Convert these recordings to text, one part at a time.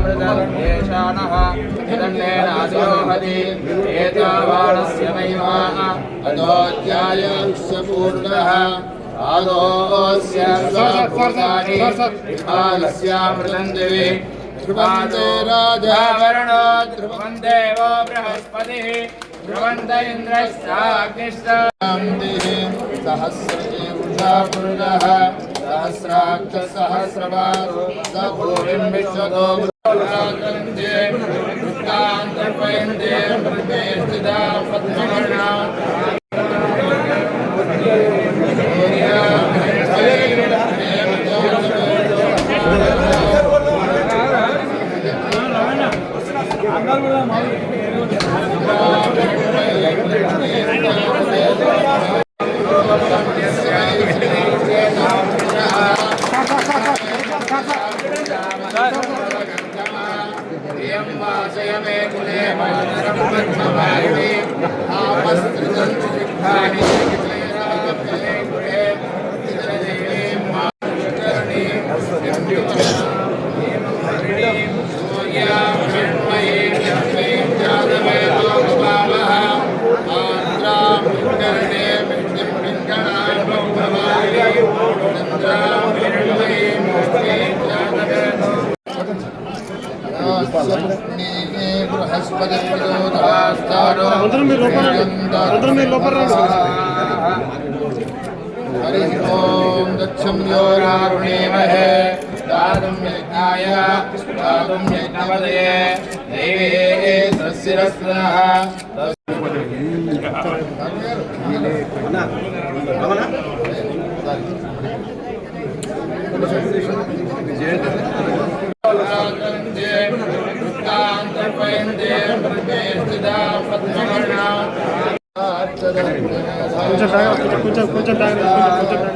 सामृतर्येषाणः हिरण्येनादिरोहति एतावाणस्य महिमा अधोऽध्यायस्य पूर्णः आदोऽस्य सर्वभूतानि विभागस्यामृतं दिवि ध्रुवन्ते राजा वरुणो ध्रुवं देवो बृहस्पतिः ध्रुवन्त इन्द्रश्चाग्निश्च सहस्रजीवुषा సహస్రాక్ష సహస్రవారు సూరిం విశ్వదో వృత్తాంతర్పయంతే పద్మవర్ణా అందరం మీరు లోపల రండి. అందరం మీరు లోపల రండి. హరి ఓం దక్షం యోరారుణేమహే దాతుం యజ్ఞాయ దాతుం యజ్ఞవదయే దేవే తస్సిరస్నః కొంచెం కొంచెం కొంచెం కొంచెం తాగండి. కొంచెం కొంచెం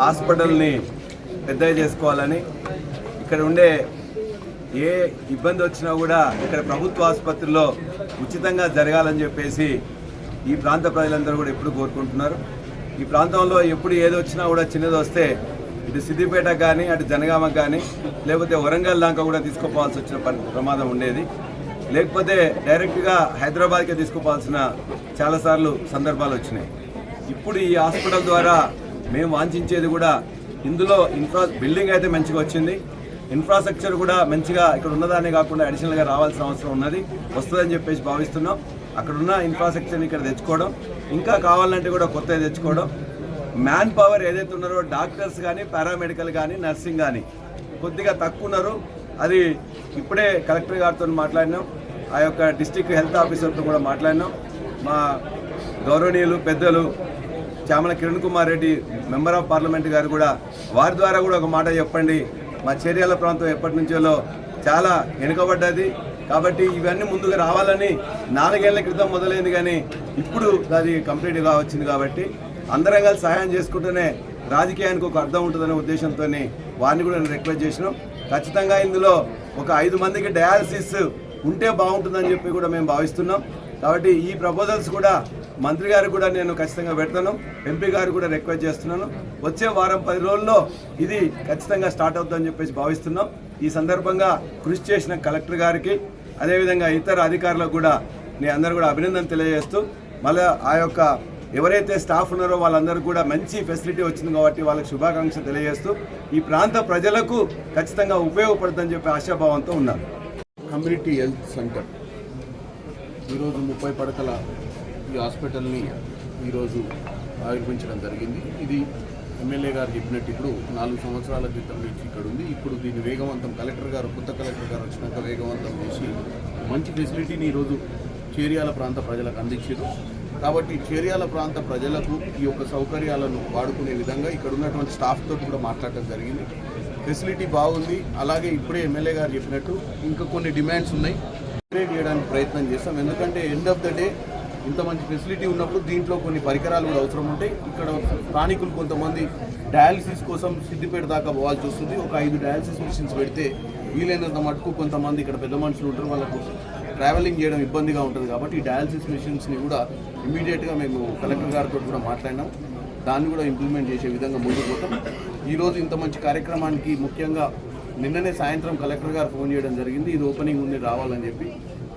హాస్పిటల్ని పెద్ద చేసుకోవాలని ఇక్కడ ఉండే ఏ ఇబ్బంది వచ్చినా కూడా ఇక్కడ ప్రభుత్వ ఆసుపత్రిలో ఉచితంగా జరగాలని చెప్పేసి ఈ ప్రాంత ప్రజలందరూ కూడా ఎప్పుడు కోరుకుంటున్నారు. ఈ ప్రాంతంలో ఎప్పుడు ఏది వచ్చినా కూడా చిన్నది వస్తే ఇటు సిద్దిపేట కానీ అటు జనగామకు కానీ లేకపోతే వరంగల్ దాకా కూడా తీసుకుపోవాల్సి వచ్చిన ప్రమాదం ఉండేది. లేకపోతే డైరెక్ట్గా హైదరాబాద్కే తీసుకుపోవాల్సిన చాలాసార్లు సందర్భాలు వచ్చినాయి. ఇప్పుడు ఈ హాస్పిటల్ ద్వారా మేము వాంఛించేది కూడా ఇందులో ఇన్ఫ్రా బిల్డింగ్ అయితే మంచిగా వచ్చింది. ఇన్ఫ్రాస్ట్రక్చర్ కూడా మంచిగా ఇక్కడ ఉన్నదానే కాకుండా అడిషనల్గా రావాల్సిన అవసరం ఉన్నది. వస్తుందని చెప్పేసి భావిస్తున్నాం. అక్కడ ఉన్న ఇన్ఫ్రాస్ట్రక్చర్ని ఇక్కడ తెచ్చుకోవడం ఇంకా కావాలంటే కూడా కొత్తది తెచ్చుకోవడం. మ్యాన్ పవర్ ఏదైతే ఉన్నారో డాక్టర్స్ కానీ పారామెడికల్ కానీ నర్సింగ్ కానీ కొద్దిగా తక్కువ ఉన్నారు. అది ఇప్పుడే కలెక్టర్ గారితో మాట్లాడినాం. ఆ యొక్క డిస్టిక్ హెల్త్ ఆఫీసర్తో కూడా మాట్లాడినాం. మా గౌరవనీయులు పెద్దలు Chamala Kiran Kumar Reddy member of parliament garu కూడా వారి ద్వారా కూడా ఒక మాట చెప్పండి. మా చర్యాల ప్రాంతం ఎప్పటి నుంచో చాలా వెనుకబడ్డది కాబట్టి ఇవన్నీ ముందుగా రావాలని నాలుగేళ్ళ క్రితం మొదలైంది కానీ ఇప్పుడు అది కంప్లీట్గా వచ్చింది కాబట్టి అందరం కలిసి సహాయం చేసుకుంటూనే రాజకీయానికి ఒక అర్థం ఉంటుందనే ఉద్దేశంతో వారిని కూడా నేను రిక్వెస్ట్ చేసినాం. ఖచ్చితంగా ఇందులో ఒక ఐదు మందికి డయాలసిస్ ఉంటే బాగుంటుందని చెప్పి కూడా మేము భావిస్తున్నాం. కాబట్టి ఈ ప్రపోజల్స్ కూడా మంత్రి గారు కూడా నేను ఖచ్చితంగా పెడతాను. ఎంపీ గారు కూడా రిక్వెస్ట్ చేస్తున్నాను. వచ్చే వారం పది రోజుల్లో ఇది ఖచ్చితంగా స్టార్ట్ అవుతుందని చెప్పేసి భావిస్తున్నాం. ఈ సందర్భంగా కృషి చేసిన కలెక్టర్ గారికి అదేవిధంగా ఇతర అధికారులకు కూడా నేను అందరూ కూడా అభినందన తెలియజేస్తూ మళ్ళీ ఆ యొక్క ఎవరైతే స్టాఫ్ ఉన్నారో వాళ్ళందరూ కూడా మంచి ఫెసిలిటీ వచ్చింది కాబట్టి వాళ్ళకి శుభాకాంక్షలు తెలియజేస్తూ ఈ ప్రాంత ప్రజలకు ఖచ్చితంగా ఉపయోగపడుతుందని చెప్పి ఆశాభావంతో ఉన్నారు కమ్యూనిటీ హెల్త్ సెంటర్ ఈరోజు ముప్పై పడకల ఈ హాస్పిటల్ని ఈరోజు ఆవిర్భించడం జరిగింది. ఇది ఎమ్మెల్యే గారు చెప్పినట్టు ఇప్పుడు నాలుగు సంవత్సరాల క్రితం నుంచి ఇక్కడ ఉంది. ఇప్పుడు దీన్ని వేగవంతం కలెక్టర్ గారు కొత్త కలెక్టర్ గారు వచ్చినాక వేగవంతం చేసి మంచి ఫెసిలిటీని ఈరోజు చేరియాల ప్రాంత ప్రజలకు అందించారు. కాబట్టి చేరియాల ప్రాంత ప్రజలకు ఈ యొక్క సౌకర్యాలను వాడుకునే విధంగా ఇక్కడ ఉన్నటువంటి స్టాఫ్ తోటి కూడా మాట్లాడటం జరిగింది. ఫెసిలిటీ బాగుంది. అలాగే ఇప్పుడే ఎమ్మెల్యే గారు చెప్పినట్టు ఇంకా కొన్ని డిమాండ్స్ ఉన్నాయి. అప్గ్రేడ్ చేయడానికి ప్రయత్నం చేస్తాం. ఎందుకంటే ఎండ్ ఆఫ్ ద డే ఇంత మంచి ఫెసిలిటీ ఉన్నప్పుడు దీంట్లో కొన్ని పరికరాలు కూడా అవసరం ఉంటాయి. ఇక్కడ స్థానికులు కొంతమంది డయాలసిస్ కోసం సిద్దిపేట దాకా పోవాల్సి వస్తుంది. ఒక ఐదు డయాలసిస్ మిషన్స్ పెడితే వీలైనంత మటుకు కొంతమంది ఇక్కడ పెద్ద మనుషులు ఉంటారు. వాళ్ళకు ట్రావెలింగ్ చేయడం ఇబ్బందిగా ఉంటుంది కాబట్టి ఈ డయాలసిస్ మిషన్స్ని కూడా ఇమీడియట్గా మేము కలెక్టర్ గారితో కూడా మాట్లాడినాం. దాన్ని కూడా ఇంప్లిమెంట్ చేసే విధంగా ముందుకు పోతాం. ఈరోజు ఇంత మంచి కార్యక్రమానికి ముఖ్యంగా నిన్ననే సాయంత్రం కలెక్టర్ గారు ఫోన్ చేయడం జరిగింది. ఇది ఓపెనింగ్ ఉంది రావాలని చెప్పి.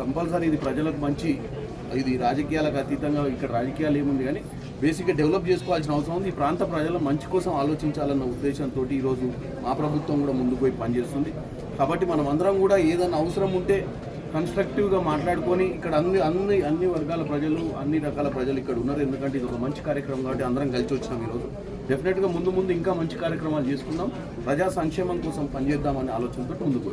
కంపల్సరీ ఇది ప్రజలకు మంచి ఇది రాజకీయాలకు అతీతంగా ఇక్కడ రాజకీయాలు ఏముంది కానీ బేసిక్గా డెవలప్ చేసుకోవాల్సిన అవసరం ఉంది. ఈ ప్రాంత ప్రజల మంచి కోసం ఆలోచించాలన్న ఉద్దేశంతో ఈరోజు మా ప్రభుత్వం కూడా ముందుకు పోయి పనిచేస్తుంది. కాబట్టి మనం అందరం కూడా ఏదైనా అవసరం ఉంటే కన్స్ట్రక్టివ్గా మాట్లాడుకొని ఇక్కడ అన్ని అన్ని అన్ని వర్గాల ప్రజలు అన్ని రకాల ప్రజలు ఇక్కడ ఉన్నారు. ఎందుకంటే ఇది ఒక మంచి కార్యక్రమం కాబట్టి అందరం కలిసి వచ్చినాం ఈరోజు డెఫినెట్గా ముందు ముందు ఇంకా మంచి కార్యక్రమాలు చేసుకుందాం. ప్రజా సంక్షేమం కోసం పనిచేద్దామనే ఆలోచనతో ముందుకు